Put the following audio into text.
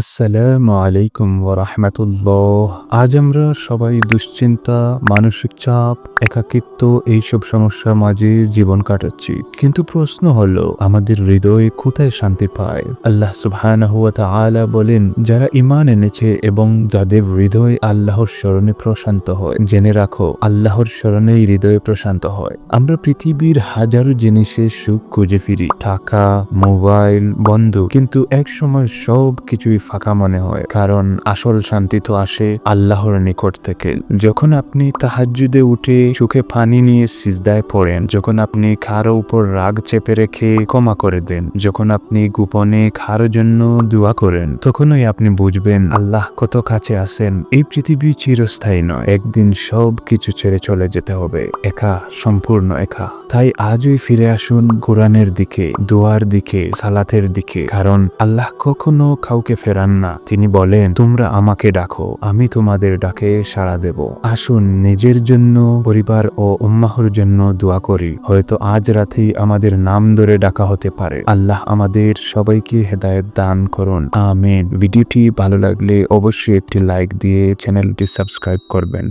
আসসালামু আলাইকুম ওরহমতুল্লাহ আজ আমরা সবাই দুশ্চিন্তা, মানসিক চাপ, একাকিত্ব এইসব সমস্যার মাঝে জীবন কাটাচ্ছি। কিন্তু প্রশ্ন হলো, আমাদের হৃদয় কোথায় শান্তি পায়? আল্লাহ তাআলা বলেন, যারা ঈমান এনেছে এবং যাদের হৃদয় আল্লাহর স্মরণে প্রশান্ত হয়, জেনে রাখো, আল্লাহর স্মরণেই হৃদয় প্রশান্ত হয়। আমরা পৃথিবীর হাজারো জিনিসের সুখ খুঁজে ফিরি। টাকা, মোবাইল, বন্ধু, কিন্তু এক সময় সব কিছুই ফাঁকা মনে হয়, কারণ আসল শান্তি তো আসে আল্লাহর নিকট থেকে। যখন আপনি তাহাজ্জুদে উঠে সুখে পানি নিয়ে সিজদায় পড়েন, যখন আপনি কারও উপর রাগ চেপে রেখে ক্ষমা করে দেন, যখন আপনি গোপনে কারও জন্য দোয়া করেন, তখনই আপনি বুঝবেন আল্লাহ কত কাছে আছেন। এই পৃথিবী চিরস্থায়ী নয়, একদিন সব কিছু ছেড়ে চলে যেতে হবে। একা, সম্পূর্ণ একা। তাই আজই ফিরে আসুন কোরআনের দিকে, দোয়ার দিকে, সালাতের দিকে, কারণ আল্লাহ কখনো কাউকে ফেরান না তিনি বলেন, তোমরা আমাকে ডাকো, আমি তোমাদের ডাকে সাড়া দেব। আসুন, নিজের জন্য, পরিবার ও উম্মাহর জন্য দোয়া করি। হয়তো আজ রাতেই আমাদের নাম ধরে ডাকা হতে পারে। আল্লাহ আমাদের সবাইকে হেদায়ত দান করুন। আমেন। ভিডিওটি ভালো লাগলে অবশ্যই একটি লাইক দিয়ে চ্যানেলটি সাবস্ক্রাইব করবেন।